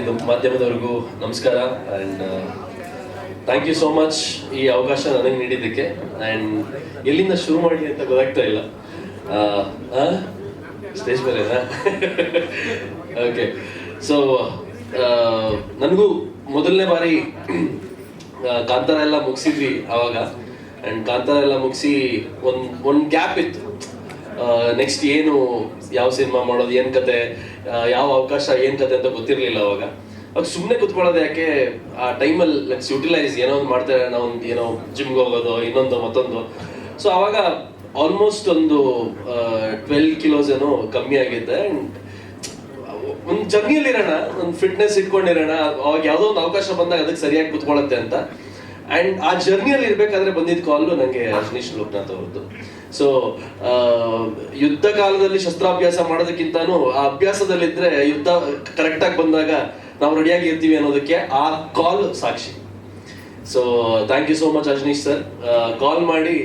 ಇದು ಮಾಧ್ಯಮದವರಿಗೂ ನಮಸ್ಕಾರ and thank you so much ಈ ಅವಕಾಶ ನನಗೆ ನೀಡಿದ್ದಕ್ಕೆ ಆ್ಯಂಡ್ ಎಲ್ಲಿಂದ ಶುರು ಮಾಡಿ ಅಂತ ಗೊತ್ತಾಗ್ತಾ ಇಲ್ಲ. ಸ್ಟೇಜ್ ಮೇಲೆನಾ? ಓಕೆ ಸೊ ನನಗೂ ಮೊದಲನೇ ಬಾರಿ ಕಾಂತಾರ ಎಲ್ಲ ಮುಗಿಸಿದ್ವಿ ಆವಾಗ. ಆ್ಯಂಡ್ ಕಾಂತಾರ ಎಲ್ಲ ಮುಗಿಸಿ ಒಂದು ಒಂದು ಗ್ಯಾಪ್ ಇತ್ತು. ನೆಕ್ಸ್ಟ್ ಏನು, ಯಾವ ಸಿನಿಮಾ ಮಾಡೋದು, ಏನ್ ಕತೆ ಯಾವ ಅವಕಾಶ, ಏನ್ ಕತೆ ಅಂತ ಗೊತ್ತಿರಲಿಲ್ಲ ಅವಾಗ. ಅವಾಗ ಸುಮ್ಮನೆ ಕುತ್ಕೊಳ್ಳೋದು ಯಾಕೆ, ಆ ಟೈಮಲ್ಲಿ ಲೆಟ್ಸ್ ಯುಟಿಲೈಸ್ ಏನೋ ಒಂದು ಮಾಡ್ತಾರೆ ನಾವು ಒಂದು ಏನೋ ಜಿಮ್ಗೆ ಹೋಗೋದು, ಇನ್ನೊಂದು, ಮತ್ತೊಂದು. ಸೊ ಅವಾಗ ಆಲ್ಮೋಸ್ಟ್ ಒಂದು ಟ್ವೆಲ್ ಕಿಲೋಸ್ ಏನೋ ಕಮ್ಮಿ ಆಗಿದೆ ಅಂಡ್ ಒಂದು ಜರ್ನಿಯಲ್ಲಿ ಇರೋಣ, ಒಂದು ಫಿಟ್ನೆಸ್ ಇಟ್ಕೊಂಡಿರೋಣ, ಅವಾಗ ಯಾವುದೋ ಒಂದು ಅವಕಾಶ ಬಂದಾಗ ಅದಕ್ಕೆ ಸರಿಯಾಗಿ ಕುತ್ಕೊಳ್ಳುತ್ತೆ ಅಂತ. ಅಂಡ್ ಆ ಜರ್ನಿಯಲ್ಲಿ ಇರಬೇಕಾದ್ರೆ ಬಂದಿದ್ದ ಕಾಲು ನನಗೆ ರಜನೀಶ್ ಲೋಕನಾಥ್ ಅವ್ರದ್ದು. ಸೊ ಯುದ್ಧ ಕಾಲದಲ್ಲಿ ಶಸ್ತ್ರಾಭ್ಯಾಸ ಮಾಡೋದಕ್ಕಿಂತನೂ ಆ ಅಭ್ಯಾಸದಲ್ಲಿದ್ರೆ ಯುದ್ಧ ಕರೆಕ್ಟಾಗಿ ಬಂದಾಗ ನಾವು ರೆಡಿಯಾಗಿ ಇರ್ತೀವಿ ಅನ್ನೋದಕ್ಕೆ ಆ ಕಾಲ್ ಸಾಕ್ಷಿ. So thank you so much Ajaneesh sir call ಮಾಡಿ,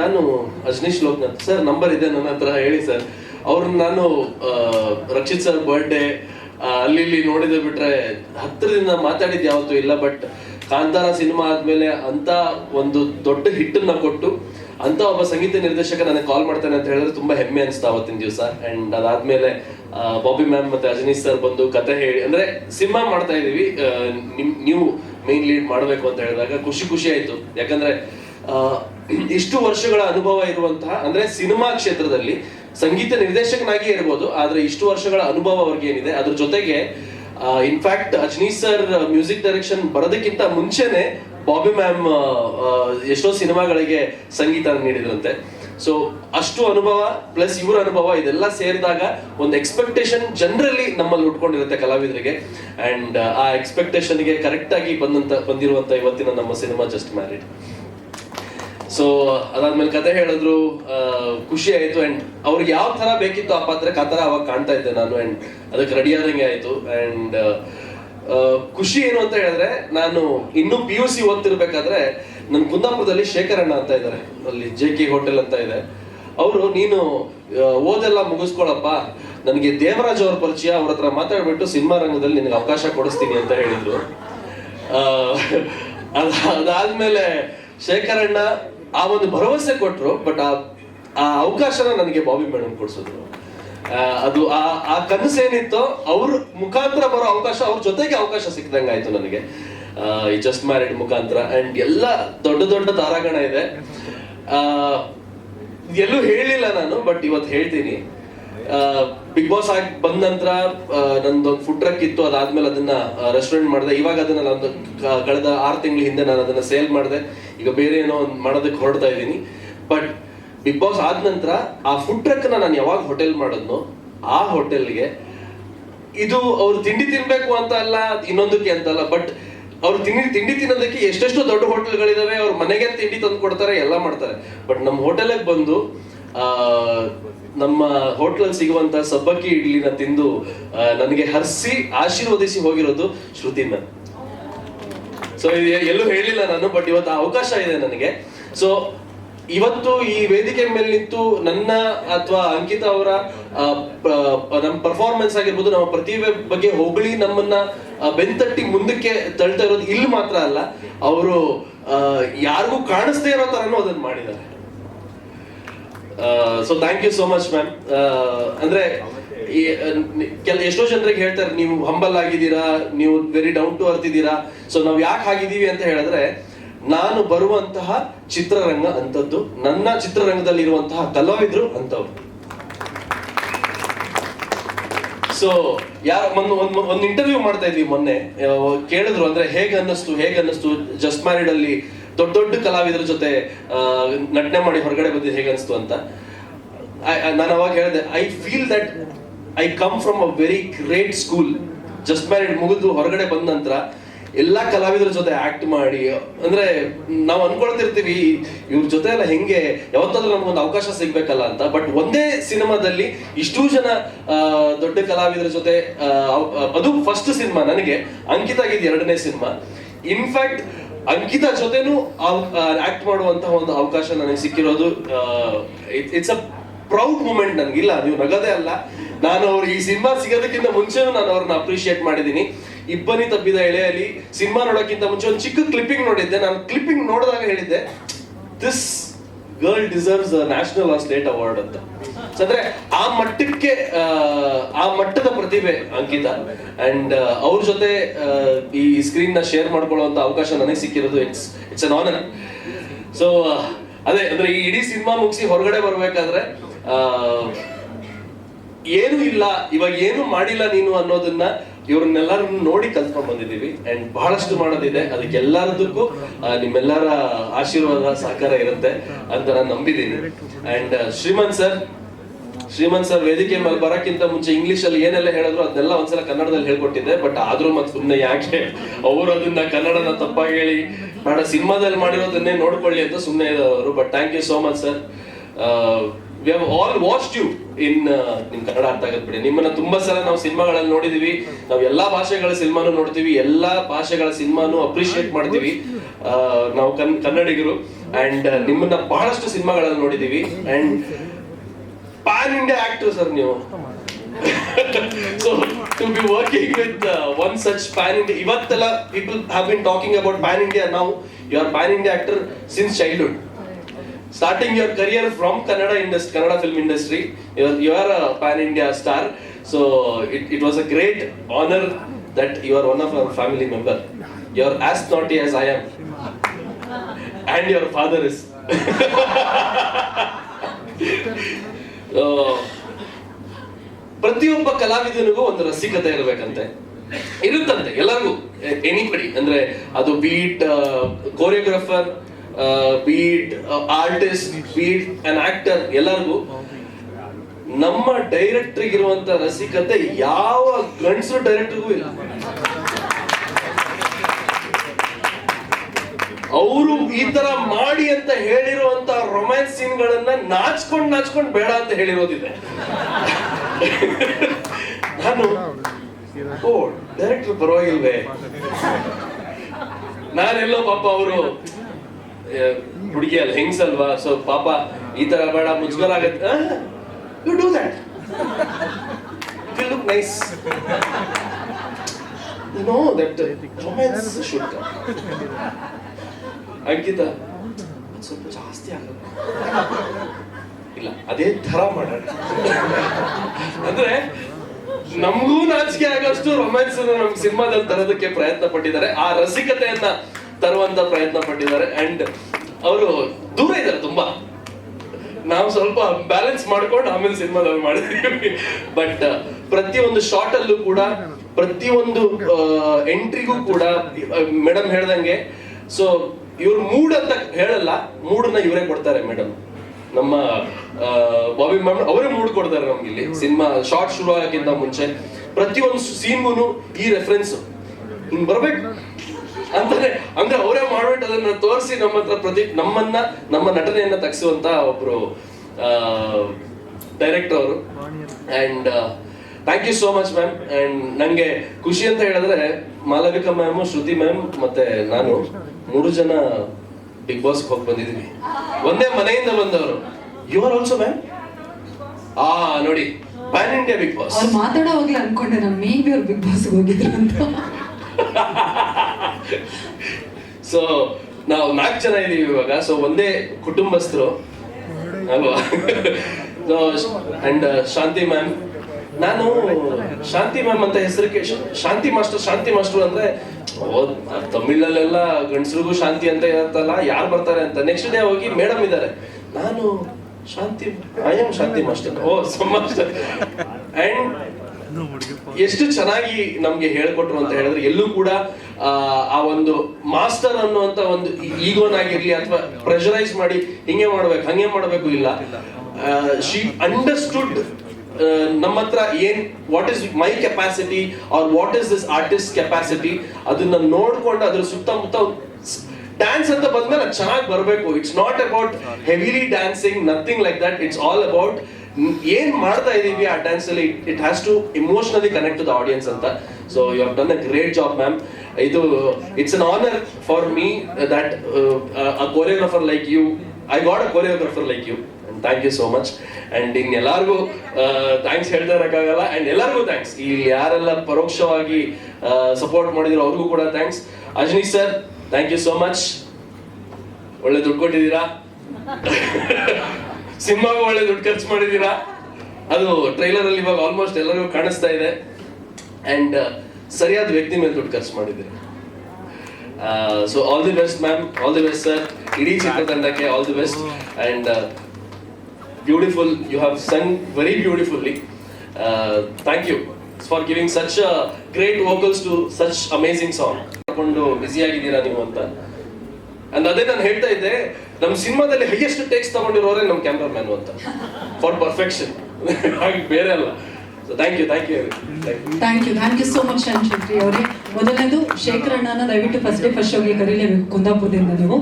ನಾನು ಅಜ್ನೀಶ್ ಅಜನೀಶ್ ಲೋಕನಾಥ್ ಸರ್ ನಂಬರ್ ಇದೆ ನನ್ನ ಹತ್ರ ಹೇಳಿ ಸರ್ ಅವ್ರನ್ನ ನಾನು ರಕ್ಷಿತ್ ಸರ್ ಬರ್ಡೇ ಅಲ್ಲಿ ಇಲ್ಲಿ ನೋಡಿದೆ ಬಿಟ್ರೆ ಹತ್ತಿರದಿಂದ ಮಾತಾಡಿದ್ದು ಯಾವತ್ತೂ ಇಲ್ಲ ಬಟ್ ಕಾಂತಾರ ಸಿನಿಮಾ ಆದ್ಮೇಲೆ ಅಂತ ಒಂದು ದೊಡ್ಡ ಹಿಟ್ಟನ್ನ ಕೊಟ್ಟು ಅಂತ ಒಬ್ಬ ಸಂಗೀತ ನಿರ್ದೇಶಕ ನನಗೆ ಕಾಲ್ ಮಾಡ್ತಾನೆ ಅಂತ ಹೇಳಿದ್ರೆ ತುಂಬಾ ಹೆಮ್ಮೆ ಅನಿಸ್ತಾ ಅವತ್ತಿನ ದಿವಸ. ಅಂಡ್ ಅದಾದ್ಮೇಲೆ ಬಾಬಿ ಮ್ಯಾಮ್ ಮತ್ತೆ ಅಜನೀಶ್ ಸರ್ ಬಂದು ಕತೆ ಹೇಳಿ, ಅಂದ್ರೆ ಸಿನಿಮಾ ಮಾಡ್ತಾ ಇದೀವಿ ನೀವು ಮೇನ್ ಲೀಡ್ ಮಾಡಬೇಕು ಅಂತ ಹೇಳಿದಾಗ ಖುಷಿ ಖುಷಿ ಆಯ್ತು. ಯಾಕಂದ್ರೆ ಇಷ್ಟು ವರ್ಷಗಳ ಅನುಭವ ಇರುವಂತಹ, ಅಂದ್ರೆ ಸಿನಿಮಾ ಕ್ಷೇತ್ರದಲ್ಲಿ ಸಂಗೀತ ನಿರ್ದೇಶಕನಾಗಿ ಇರ್ಬೋದು, ಆದ್ರೆ ಇಷ್ಟು ವರ್ಷಗಳ ಅನುಭವ ಅವ್ರಿಗೆ ಏನಿದೆ, ಅದ್ರ ಜೊತೆಗೆ in fact Ajaneesh sir music direction ಬರೋದಕ್ಕಿಂತ ಮುಂಚೆನೆ ಬಾಬಿ ಮ್ಯಾಮ್ ಎಷ್ಟೋ ಸಿನಿಮಾಗಳಿಗೆ ಸಂಗೀತ ನೀಡಿದ್ರಂತೆ. ಸೊ ಅಷ್ಟು ಅನುಭವ ಪ್ಲಸ್ ಇವರ ಅನುಭವ, ಇದೆಲ್ಲ ಸೇರಿದಾಗ ಒಂದು ಎಕ್ಸ್ಪೆಕ್ಟೇಷನ್ ಜನರಲ್ಲಿ ನಮ್ಮಲ್ಲಿ ಉಟ್ಕೊಂಡಿರುತ್ತೆ ಕಲಾವಿದರಿಗೆ. ಅಂಡ್ ಆ ಎಕ್ಸ್ಪೆಕ್ಟೇಷನ್ಗೆ ಕರೆಕ್ಟ್ ಆಗಿ ಬಂದಂತ, ಬಂದಿರುವಂತ ಇವತ್ತಿನ ನಮ್ಮ ಸಿನಿಮಾ ಜಸ್ಟ್ ಮ್ಯಾರಿಡ್ ಸೊ ಅದಾದ್ಮೇಲೆ ಕತೆ ಹೇಳಿದ್ರು ಖುಷಿ ಆಯ್ತು ಅಂಡ್ ಅವ್ರಿಗೆ ಯಾವ ತರ ಬೇಕಿತ್ತು ಆ ಪಾತ್ರಕ್ಕೆ ಆ ತರ ಅವಾಗ ಕಾಣ್ತಾ ಇದ್ದೆ ನಾನು. ಅಂಡ್ ಅದಕ್ಕೆ ರೆಡಿ ಆದಂಗೆ ಆಯ್ತು. ಅಂಡ್ ಖುಷಿ ಏನು ಅಂತ ಹೇಳಿದ್ರೆ, ನಾನು ಇನ್ನೂ ಪಿ ಯು ಸಿ ಓದ್ತಿರ್ಬೇಕಾದ್ರೆ ನನ್ನ ಕುಂದಾಪುರದಲ್ಲಿ ಶೇಖರಣ್ಣ ಅಂತ ಇದ್ದಾರೆ ಅಲ್ಲಿ ಜೆ ಕೆ ಹೋಟೆಲ್ ಅಂತ ಇದೆ. ಅವರು, ನೀನು ಓದೆಲ್ಲ ಮುಗಿಸ್ಕೊಳಪ್ಪ. ನನಗೆ ದೇವರಾಜ್ ಅವ್ರ ಪರಿಚಯ, ಅವ್ರ ಹತ್ರ ಮಾತಾಡ್ಬಿಟ್ಟು ಸಿನಿಮಾ ರಂಗದಲ್ಲಿ ನಿನಗೆ ಅವಕಾಶ ಕೊಡಿಸ್ತೀನಿ ಅಂತ ಹೇಳಿದ್ರು. ಅದ್- ಅದಾದ್ಮೇಲೆ ಶೇಖರಣ್ಣ ಆ ಒಂದು ಭರವಸೆ ಕೊಟ್ಟರು ಬಟ್ ಆ ಅವಕಾಶನ ನನಗೆ ಬಾಬಿ ಮೇಡಮ್ ಕೊಡ್ಸಿದ್ರು. ಅದು ಆ ಆ ಕನಸೇನಿತ್ತೋ ಅವ್ರ ಮುಖಾಂತರ ಬರೋ ಅವಕಾಶ, ಅವ್ರ ಜೊತೆಗೆ ಅವಕಾಶ ಸಿಕ್ಕಿದಂಗೆ ಆಯ್ತು ನನಗೆ. ಈ ಜಸ್ಟ್ ಮ್ಯಾರಿಡ್ ಮುಖಾಂತರ. ಅಂಡ್ ಎಲ್ಲ ದೊಡ್ಡ ದೊಡ್ಡ ತಾರಾಗಣ ಇದೆ. ಎಲ್ಲೂ ಹೇಳಿಲ್ಲ ನಾನು ಬಟ್ ಇವತ್ತು ಹೇಳ್ತೀನಿ. ಬಿಗ್ ಬಾಸ್ ಆಗಿ ಬಂದ ನಂತರ ನಂದೊಂದು ಫುಡ್ ಟ್ರಕ್ ಇತ್ತು, ಅದಾದ್ಮೇಲೆ ಅದನ್ನ ರೆಸ್ಟೋರೆಂಟ್ ಮಾಡಿದೆ. ಇವಾಗ ಅದನ್ನ ನಾನು ಕಳೆದ ಆರು ತಿಂಗಳ ಹಿಂದೆ ನಾನು ಅದನ್ನ ಸೇಲ್ ಮಾಡಿದೆ. ಈಗ ಬೇರೆ ಏನೋ ಒಂದು ಮಾಡೋದಕ್ಕೆ ಹೊರಡ್ತಾ ಇದ್ದೀನಿ. ಬಟ್ ಬಿಗ್ ಬಾಸ್ ಆದ ನಂತರ ಆ ಫುಡ್ ಟ್ರಕ್ ನಾನು ಯಾವಾಗ ಹೋಟೆಲ್ ಮಾಡೋದ್ನೋ ಆ ಹೋಟೆಲ್ಗೆ ಇದು ಅವ್ರು ತಿಂಡಿ ತಿನ್ಬೇಕು ಅಂತ ಅಲ್ಲ ಇನ್ನೊಂದಕ್ಕೆ ಅಂತ ಅಲ್ಲ ಬಟ್ ಅವ್ರು ತಿಂಡಿ ತಿಂಡಿ ತಿನ್ನೋದಕ್ಕೆ ಎಷ್ಟೆಷ್ಟು ದೊಡ್ಡ ಹೋಟೆಲ್ಗಳಿದಾವೆ, ಅವ್ರ ಮನೆಗೆ ತಿಂಡಿ ತಂದು ಕೊಡ್ತಾರೆ, ಎಲ್ಲ ಮಾಡ್ತಾರೆ. ಬಟ್ ನಮ್ಮ ಹೋಟೆಲಿಗೆ ಬಂದು ನಮ್ಮ ಹೋಟ್ಲಲ್ಲಿ ಸಿಗುವಂತ ಸಬ್ಬಕ್ಕಿ ಇಡ್ಲಿನ ತಿಂದು ನನಗೆ ಹರಿಸಿ, ಆಶೀರ್ವದಿಸಿ ಹೋಗಿರೋದು ಶ್ರುತಿನ. ಸೊ ಎಲ್ಲೂ ಹೇಳಿಲ್ಲ ನಾನು ಬಟ್ ಇವತ್ತು ಅವಕಾಶ ಇದೆ ನನಗೆ. ಸೊ ಇವತ್ತು ಈ ವೇದಿಕೆ ಮೇಲೆ ನಿಂತು ನನ್ನ ಅಥವಾ ಅಂಕಿತಾ ಅವರ ನಮ್ಮ ಪರ್ಫಾರ್ಮೆನ್ಸ್ ಆಗಿರ್ಬೋದು ನಮ್ಮ ಪ್ರತಿಭೆ ಬಗ್ಗೆ ಹೊಗಳಿ ನಮ್ಮನ್ನ ಬೆಂತಟ್ಟಿ ಮುಂದಕ್ಕೆ ತಳ್ತಾ ಇರೋದು ಇಲ್ಲಿ ಮಾತ್ರ ಅಲ್ಲ, ಅವರು ಯಾರಿಗೂ ಕಾಣಿಸ್ದೇ ಇರೋ ತರನು ಅದನ್ನ ಮಾಡಿದ್ದಾರೆ. So thank you so much ma'am ಅಂದ್ರೆ ಕೆಲ, ಎಷ್ಟೋ ಜನರಿಗೆ ಹೇಳ್ತಾರೆ, ನೀವು ಹಂಬಲ್ ಆಗಿದ್ದೀರಾ, ನೀವು ವೆರಿ ಡೌನ್ ಟು ಅರ್ತ್ ಇದ್ದೀರಾ ಸೊ ನಾವು ಯಾಕೆ ಆಗಿದ್ದೀವಿ ಅಂತ ಹೇಳಿದ್ರೆ ನಾನು ಬರುವಂತಹ ಚಿತ್ರರಂಗ ಅಂತದ್ದು ನನ್ನ ಚಿತ್ರರಂಗದಲ್ಲಿ ಇರುವಂತಹ ಕಲಾವಿದ್ರು ಅಂತವ್ರು ಸೊ ಯಾರ ಒಂದು ಒಂದು ಇಂಟರ್ವ್ಯೂ ಮಾಡ್ತಾ ಇದ್ವಿ ಮೊನ್ನೆ. ಕೇಳಿದ್ರು ಅಂದ್ರೆ ಹೇಗೆ ಅನ್ನಿಸ್ತು ಹೇಗೆ ಅನ್ನಿಸ್ತು? ಜಸ್ಟ್ ಮ್ಯಾರಿಡ್ ಅಲ್ಲಿ ದೊಡ್ಡ ದೊಡ್ಡ ಕಲಾವಿದರ ಜೊತೆ ನಟನೆ ಮಾಡಿ ಹೊರಗಡೆ ಬಂದಿದ್ದು ಹೇಗೆ ಅನ್ನಿಸ್ತು ಅಂತ. ನಾನು ಅವಾಗ ಹೇಳಿದೆ I feel that I come from a very great school just married ಮುಗಿದು ಹೊರಗಡೆ ಬಂದ ನಂತರ ಎಲ್ಲಾ ಕಲಾವಿದರ ಜೊತೆ ಆಕ್ಟ್ ಮಾಡಿ, ಅಂದ್ರೆ ನಾವು ಅನ್ಕೊಳ್ತಿರ್ತೀವಿ, ಇವ್ರ ಜೊತೆ ಎಲ್ಲ ಹೆಂಗೆ, ಯಾವತ್ತಾದ್ರೂ ನಮ್ಗೊಂದು ಅವಕಾಶ ಸಿಗ್ಬೇಕಲ್ಲ ಅಂತ. ಬಟ್ ಒಂದೇ ಸಿನಿಮಾದಲ್ಲಿ ಇಷ್ಟು ಜನ ದೊಡ್ಡ ಕಲಾವಿದರ ಜೊತೆ ಅದು ಫಸ್ಟ್ ಸಿನಿಮಾ ನನಗೆ. ಅಂಕಿತ ಆಗಿದ್ದು ಎರಡನೇ ಸಿನಿಮಾ. ಇನ್ಫ್ಯಾಕ್ಟ್ ಅಂಕಿತ ಜೊತೆನೂ ಆಕ್ಟ್ ಮಾಡುವಂತಹ ಒಂದು ಅವಕಾಶ ನನಗೆ ಸಿಕ್ಕಿರೋದು ಇಟ್ಸ್ ಅ ಪ್ರೌಡ್ ಮೂಮೆಂಟ್ ನನಗಿಲ್ಲ. ನೀವು ನಗದೇ ಅಲ್ಲ. ನಾನು ಅವ್ರು ಈ ಸಿನಿಮಾ ಸಿಗೋದಕ್ಕಿಂತ ಮುಂಚೆನೂ ನಾನು ಅವ್ರನ್ನ ಅಪ್ರಿಷಿಯೇಟ್ ಮಾಡಿದ್ದೀನಿ ಇಬ್ಬನಿ ತಪ್ಪಿದ ಎಳೆಯಲ್ಲಿ ಸಿನಿಮಾ ನೋಡೋಕ್ಕಿಂತ ಮುಂಚೆ ಒಂದು ಚಿಕ್ಕ ಕ್ಲಿಪ್ಪಿಂಗ್ ನೋಡಿದ್ದೆ. ನಾನು ಕ್ಲಿಪ್ಪಿಂಗ್ ನೋಡಿದಾಗ ಹೇಳಿದ್ದೆ ದಿಸ್ ಗರ್ಲ್ ಡಿಸರ್ವ್ಸ್ ನ್ಯಾಷನಲ್ ಆ ಸ್ಟೇಟ್ ಅವಾರ್ಡ್ ಅಂತ. ಅಂದ್ರೆ ಆ ಮಟ್ಟಕ್ಕೆ ಆ, ಮಟ್ಟದ ಪ್ರತಿಭೆ ಅಂಕಿತ. ಅಂಡ್ ಅವ್ರ ಜೊತೆ ಈ ಸ್ಕ್ರೀನ್ನ ಶೇರ್ ಮಾಡ್ಕೊಳ್ಳುವಂತ ಅವಕಾಶ ನನಗೆ ಸಿಕ್ಕಿರೋದು it's it's an honour so ಅದೇ ಅಂದ್ರೆ ಈ ಇಡೀ ಸಿನಿಮಾ ಮುಗಿಸಿ ಹೊರಗಡೆ ಬರ್ಬೇಕಾದ್ರೆ ಏನೂ ಇಲ್ಲ ಇವಾಗ ಏನು ಮಾಡಿಲ್ಲ ನೀನು ಅನ್ನೋದನ್ನ ಇವ್ರನ್ನೆಲ್ಲರನ್ನು ನೋಡಿ ಕಲ್ತ್ಕೊಂಡ್ ಬಂದಿದೀವಿ ಅಂಡ್ ಬಹಳಷ್ಟು ಮಾಡೋದಿದೆ. ಅದಕ್ಕೆಲ್ಲರದಕ್ಕೂ ನಿಮ್ಮೆಲ್ಲರ ಆಶೀರ್ವಾದ ಸಹಕಾರ ಇರುತ್ತೆ ಅಂತ ನಾನು ನಂಬಿದ್ದೀನಿ. And Shrimanth sir Shrimanth sir ವೇದಿಕೆ ಮೇಲೆ ಬರಕ್ಕಿಂತ ಮುಂಚೆ ಇಂಗ್ಲಿಷ್ ಅಲ್ಲಿ ಏನೆಲ್ಲ ಹೇಳಿದ್ರು ಅದನ್ನೆಲ್ಲ ಒಂದ್ಸಲ ಕನ್ನಡದಲ್ಲಿ ಹೇಳ್ಕೊಟ್ಟಿದ್ದೆ. ಬಟ್ ಆದ್ರೂ ಮತ್ತೆ ಸುಮ್ಮನೆ ಯಾಕೆ ಅವರು ಅದನ್ನ ಕನ್ನಡನ ತಪ್ಪಾಗಿ ಹೇಳಿ, ಬೇಡ, ಸಿನಿಮಾದಲ್ಲಿ ಮಾಡಿರೋದನ್ನೇ ನೋಡ್ಕೊಳ್ಳಿ ಅಂತ ಸುಮ್ಮನೆ ಅವರು but thank you so much sir we have all watched you in ನಿಮ್ ಕನ್ನಡ ಅರ್ಥ ಆಗದ್ ಬಿಡಿ ನಿಮ್ಮನ್ನ ತುಂಬಾ ಸಲ ನಾವು ಸಿನಿಮಾಗಳಲ್ಲಿ ನೋಡಿದೀವಿ. ನಾವು ಎಲ್ಲಾ ಭಾಷೆಗಳ ಸಿನಿಮಾನು ನೋಡ್ತೀವಿ. ಎಲ್ಲಾ ಭಾಷೆಗಳ ಸಿನಿಮಾನು ಅಪ್ರಿಶಿಯೇಟ್ ಮಾಡ್ತೀವಿ. ನಾವು ಕನ್, ಕನ್ನಡಿಗರು. ಅಂಡ್ ನಿಮ್ಮನ್ನ ಬಹಳಷ್ಟು ಸಿನಿಮಾಗಳಲ್ಲಿ ನೋಡಿದೀವಿ. And pan India actor sir ನೀವು. So to be working with one such pan India ಇವತ್ತೆಲ್ಲ people have been talking about pan India ನಾವು you are pan India actor since childhood starting your career from Kannada industry, Kannada film industry. You are, you are a pan India star. So it, it was a great honor that you are one of our family member. You are as naughty as I am. And your father is. So, ಪ್ರತಿಯೊಬ್ಬ ಕಲಾವಿದನಿಗೂ ಒಂದು ರಸಿಕತೆ ಇರಬೇಕಂತೆ ಇರುತ್ತಂತೆ ಎಲ್ಲರಿಗೂ anybody ಅಂದ್ರೆ ಅದು be it choreographer be it artist be it an actor ಎಲ್ಲರಿಗೂ ನಮ್ಮ director ಇರುವಂತ ರಸಿಕತೆ ಯಾವ ಗಂಡಸರು ಡೈರೆಕ್ಟರ್ಗೂ ಇಲ್ಲ. ಅವರು ಈ ತರ ಮಾಡಿ ಅಂತ ಹೇಳಿರುವಂತ ರೊಮ್ಯಾನ್ಸ್ ಸೀನ್ಗಳನ್ನ ನಾಚ್ಕೊಂಡ್ ನಾಚ್ಕೊಂಡ್ ಬೇಡ ಅಂತ ಹೇಳಿರೋದಿದೆ. ನಾನು, ಓ ಡೈರೆಕ್ಟರ್ ಪರವಾಗಿಲ್ವೇ? ನಾನೆಲ್ಲೋ ಪಾಪ ಅವರು ಹುಡುಗಿ ಅಲ್ಲ ಹೆಂಗ್ಸಲ್ವಾ ಸೊ ಪಾಪ ಈ ತರ ಬೇಡ ಮುಜುಗರ ಆಗತ್ತೆ. You do that look no that should Ankita ಸ್ವಲ್ಪ ಜಾಸ್ತಿ ಆಗಲ್ಲ. ಇಲ್ಲ, ಅದೇ ತರ ಮಾಡೋಣ. ಅಂದ್ರೆ ನಮಗೂ ನಾಚಿಕೆ ಆಗೋಷ್ಟು ರೊಮ್ಯಾನ್ಸ್ ನಮ್ ಸಿನಿಮಾದಲ್ಲಿ ತರೋದಕ್ಕೆ ಪ್ರಯತ್ನ ಪಟ್ಟಿದ್ದಾರೆ. ಆ ರಸಿಕತೆಯನ್ನ ತರುವಂತ ಪ್ರಯತ್ನ ಪಟ್ಟಿದ್ದಾರೆ ಅಂಡ್ ಅವರು ದೂರ ಇದ್ದಾರೆ ತುಂಬಾ. ನಾವು ಸ್ವಲ್ಪ ಬ್ಯಾಲೆನ್ಸ್ ಮಾಡ್ಕೊಂಡು ಆಮೇಲೆ ಸಿನಿಮಾದಲ್ಲಿ ಮಾಡಿದ್ವಿ. ಬಟ್ ಪ್ರತಿಯೊಂದು ಶಾರ್ಟ್ ಅಲ್ಲೂ ಕೂಡ, ಪ್ರತಿಯೊಂದು ಎಂಟ್ರಿಗೂ ಕೂಡ ಮೇಡಮ್ ಹೇಳ್ದಂಗೆ. ಸೊ ಇವ್ರ ಮೂಡ್ ಅಂತ ಹೇಳಲ್ಲ, ಮೂಡನ್ನ ಇವರೇ ಕೊಡ್ತಾರೆ ಮೇಡಮ್ ನಮ್ಮ ಬಾಬಿ ಮ್ಯಾಮ್ ಅವರೇ ಮೂಡ್ ಕೊಡ್ತಾರೆ ನಮ್ಗೆ ಇಲ್ಲಿ. ಸಿನಿಮಾ ಶಾರ್ಟ್ ಶುರು ಆಗಕ್ಕಿಂತ ಮುಂಚೆ. ಪ್ರತಿಯೊಂದು ಸೀನ್ಗೂ ಈ ರೆಫರೆನ್ಸ್ ಹಿಂಗ್ ಬರ್ಬೇಕು. ಅಂತಾನೆ ಅಂದ್ರೆ ಅವರೇ ಮಾಡ್ಬಿಟ್ಟು ಅದನ್ನ ತೋರಿಸಿ ನಮ್ಮ ಹತ್ರ ಪ್ರತಿ, ನಮ್ಮನ್ನ, ನಮ್ಮ ನಟನೆಯನ್ನ ತಗ್ಸುವಂತ ಒಬ್ರು ಡೈರೆಕ್ಟರ್ ಅವರು. And thank you so much ma'am and ನಂಗೆ ಖುಷಿ ಅಂತ ಹೇಳಿದ್ರೆ, ಮಾಲವಿಕಾ ಮ್ಯಾಮ್ ಶ್ರುತಿ ಮ್ಯಾಮ್ ಮತ್ತೆ ನಾನು ಮೂರು ಜನ ಬಿಗ್ ಬಾಸ್ ಹೋಗಿ ಬಂದಿದೀವಿ. ಒಂದೇ ಮನೆಯಿಂದ ಬಂದವರು. ಯು ಆರ್ ಆಲ್ಸೋ ಮ್ಯಾಮ್ ಆ, ನೋಡಿ ಪ್ಯಾನ್ ಇಂಡಿಯಾ ಬಿಗ್ ಬಾಸ್ ಮಾತಾಡೋ ಹೋಗ್ಲಿ ಅನ್ಕೊಂಡೆ ನಾನು ಮೇ ಬಿ ಅವ್ರು ಬಿಗ್ ಬಾಸ್ ಹೋಗಿದ್ರು ಅಂತ. ಸೊ ನಾವು ನಾಲ್ಕು ಜನ ಇದೀವಿ ಇವಾಗ. ಸೊ ಒಂದೇ ಕುಟುಂಬಸ್ಥರು. ಅಲ್ವಾ? ಅಂಡ್ ಶಾಂತಿ ಮ್ಯಾಮ್ ನಾನು ಶಾಂತಿ ಮ್ಯಾಮ್ ಅಂತ ಹೆಸರಿಗೆ ಶಾಂತಿ ಮಾಸ್ಟರ್ ಶಾಂತಿ ಮಾಸ್ಟರ್ ಅಂದ್ರೆ ತಮಿಳಲ್ಲೆಲ್ಲ ಗಂಡಸ್ರಿಗೂ ಶಾಂತಿ ಅಂತ ಇರುತ್ತಲ್ಲ ಯಾರು ಬರ್ತಾರೆ ಅಂತ. ನೆಕ್ಸ್ಟ್ ಡೇ ಹೋಗಿ ಮೇಡಮ್ ಇದ್ದಾರೆ. ನಾನು Shanti I am Shanti master. O master and ಎಷ್ಟು ಚೆನ್ನಾಗಿ ನಮ್ಗೆ ಹೇಳ್ಕೊಟ್ರು ಅಂತ ಹೇಳಿದ್ರೆ ಎಲ್ಲೂ ಕೂಡ ಆ, ಒಂದು ಮಾಸ್ಟರ್ ಅನ್ನುವಂತ ಒಂದು ಈಗೋನಾಗಿರ್ಲಿ ಅಥವಾ ಪ್ರೆಷರೈಸ್ ಮಾಡಿ ಹಿಂಗೆ ಮಾಡ್ಬೇಕು ಹಂಗೆ ಮಾಡ್ಬೇಕು ಇಲ್ಲ. ಶಿ ಅಂಡರ್ಸ್ಟುಡ್ ನಮ್ಮ ಹತ್ರ ಏನ್ what is my capacity or what is this artist capacity ಅದನ್ನ ನೋಡ್ಕೊಂಡು ಅದ್ರ ಸುತ್ತಮುತ್ತ ಡ್ಯಾನ್ಸ್ ಅಂತ ಬಂದ್ಮೇಲೆ ಚೆನ್ನಾಗಿ ಬರಬೇಕು. It's not about heavily dancing nothing like that it's all about ಏನ್ ಮಾಡ್ತಾ ಇದೀವಿ ಆ ಡ್ಯಾನ್ಸ್ ಅಲ್ಲಿ? It has to emotionally connect to the audience ಅಂತ. So you have done a great job ma'am ಇದು it's an honour for me that a choreographer like you I got a choreographer like you thank you so much and in ಎಲ್ಲಾರ್ಗೂ thanks ಹೇಳ್ತಾ ಇರೋಕ್ಕಾಗಲ್ಲ. And ಎಲ್ಲರಿಗೂ thanks ಇಲ್ಲಿ ಯಾರೆಲ್ಲ ಪರೋಕ್ಷವಾಗಿ support ಮಾಡಿದ್ರು ಅವ್ರಿಗೂ ಕೂಡ thanks Ajni sir thank you so much ಒಳ್ಳೆ ದುಡ್ಡು ಕೊಟ್ಟಿದ್ದೀರಾ? ಸಿನಿಮಾಗೂ ಒಳ್ಳೆ ದುಡ್ಡು ಖರ್ಚು ಮಾಡಿದ್ದೀರಾ? ಅದು ಟ್ರೈಲರ್ ಅಲ್ಲಿ ಇವಾಗ ಆಲ್ಮೋಸ್ಟ್ ಎಲ್ಲರಿಗೂ ಕಾಣಿಸ್ತಾ ಇದೆ. ಅಂಡ್ ಸರಿಯಾದ ವ್ಯಕ್ತಿ ಮೇಲೆ ದುಡ್ಡು ಖರ್ಚು ಮಾಡಿದ್ದೀರಾ? So all the best ma'am all the best sir ಇಡೀ ಚಿತ್ರತಂಡಕ್ಕೆ all the best and beautiful you have sung very beautifully thank you for giving such great vocals to such amazing song busy ಆಗಿದ್ದೀರಾ ನೀವು ಅಂತ? And ಅದೇ ನಾನು ಹೇಳ್ತಾ ಇದ್ದೆ ನಮ್ಮ ಸಿನಿಮಾದಲ್ಲಿ ಹೈಯೆಸ್ಟ್ ಟೇಕ್ಸ್ ತಗೊಂಡಿರೋರೇ ನಮ್ಮ ಕ್ಯಾಮ್ರಾಮ್ಯಾನ್ ಅಂತ. ಫಾರ್ ಪರ್ಫೆಕ್ಷನ್ ಹಾಗೆ ಬೇರೆ ಅಲ್ಲ. So thank you thank you thank you thank you so much Shetty ಅವರೇ. ಮೊದಲನೇದು ಶೇಖರ್ ಅಣ್ಣನ ದಯವಿಟ್ಟು ಫಸ್ಟ್ ಡೇ ಫಸ್ಟ್ ಶೋಗೆ ಕರೀಲೇಬೇಕು ಕುಂದಾಪುರದಿಂದ ನೀವು.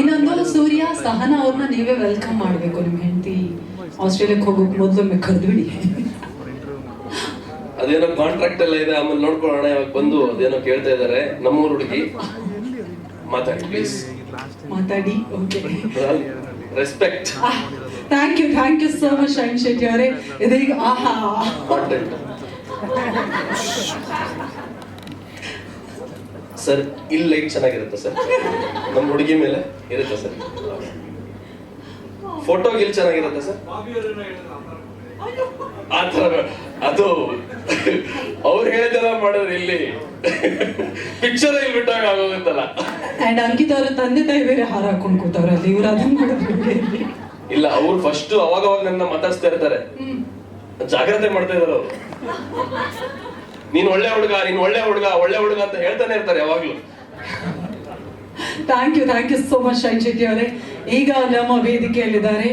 ಇನ್ನೊಂದು ಸೂರ್ಯ ಸಹನ ಅವ್ರನ್ನ ನೀವೇ ವೆಲ್ಕಮ್ ಮಾಡಬೇಕು ನಿಮ್ಮ ಹೆಂಡತಿ. ಆಸ್ಟ್ರೇಲಿಯಾಕ್ಕೆ ಹೋಗೋಕೆ ಮೊದಲೊಮ್ಮೆ ಕರೆದ್ಬಿಡಿ. ಅದೇನೋ ಕಾಂಟ್ರಾಕ್ಟ್ ಎಲ್ಲ ಇದೆ ಆಮೇಲೆ ನೋಡ್ಕೊಳ್ಳೋಣ ಯಾವಾಗ ಬಂದು ಅದೇನೋ ಕೇಳ್ತಾ ಇದ್ದಾರೆ. ನಮ್ಮೂರು ಹುಡುಗಿ ಮಾತಾಡಿ ಪ್ಲೀಸ್ ಮಾತಾಡಿ okay respect thank you thank you so much Shine Shetty ಅವರೇ. ಇದೀಗ ಆಹಾ. ಕಾಂಟೆಂಟ್ ಸರ್ ಇಲ್ಲಿ ಲೈಟ್ ಚೆನ್ನಾಗಿರುತ್ತೆ ಸರ್. ನಮ್ಮ ಹುಡುಗಿ ಮೇಲೆ ಇರುತ್ತೆ ಸರ್. ಫೋಟೋಗೆ ಇಲ್ಲಿ ಚೆನ್ನಾಗಿರುತ್ತೆ ಸರ್. ಆ ಥರ ಅದು ಅವ್ರು ಹೇಳಿದೆಲ್ಲ ಮಾಡೋರು ಇಲ್ಲಿ. ಪಿಕ್ಚರ್ ಇಲ್ಲಿ ಬಿಟ್ಟಾಗ ಆಗೋಗುತ್ತಲ್ಲ. ಅಂಡ್ ಅಂಕಿತ ಅವರ ತಂದೆ ತಾಯಿ ಬೇರೆ ಹಾರ ಹಾಕೊಂಡು ಕೂತವ್ರ ಅಲ್ಲಿ ಇವ್ರು ಅದನ್ನ ಮಾಡಿದ್ರು ಇಲ್ಲ. ಅವ್ರು ಫಸ್ಟ್ ಅವಾಗ ಅವಾಗ ನನ್ನ ಮಾತಾಡ್ಸ್ತಾ ಇರ್ತಾರೆ. ಜಾಗ್ರತೆ ಮಾಡ್ತಾ ಇದಾರೆ ಅವ್ರು. ನೀನ್ ಒಳ್ಳೆ ಹುಡುಗ ನೀನ್ ಒಳ್ಳೆ ಹುಡುಗ ಒಳ್ಳೆ ಹುಡುಗ ಅಂತ ಹೇಳ್ತಾನೆ ಇರ್ತಾರೆ ಯಾವಾಗ್ಲೂ. Thank you thank you so much Shetty ಅವರೇ. ಈಗ ನಮ್ಮ ವೇದಿಕೆಯಲ್ಲಿದ್ದಾರೆ.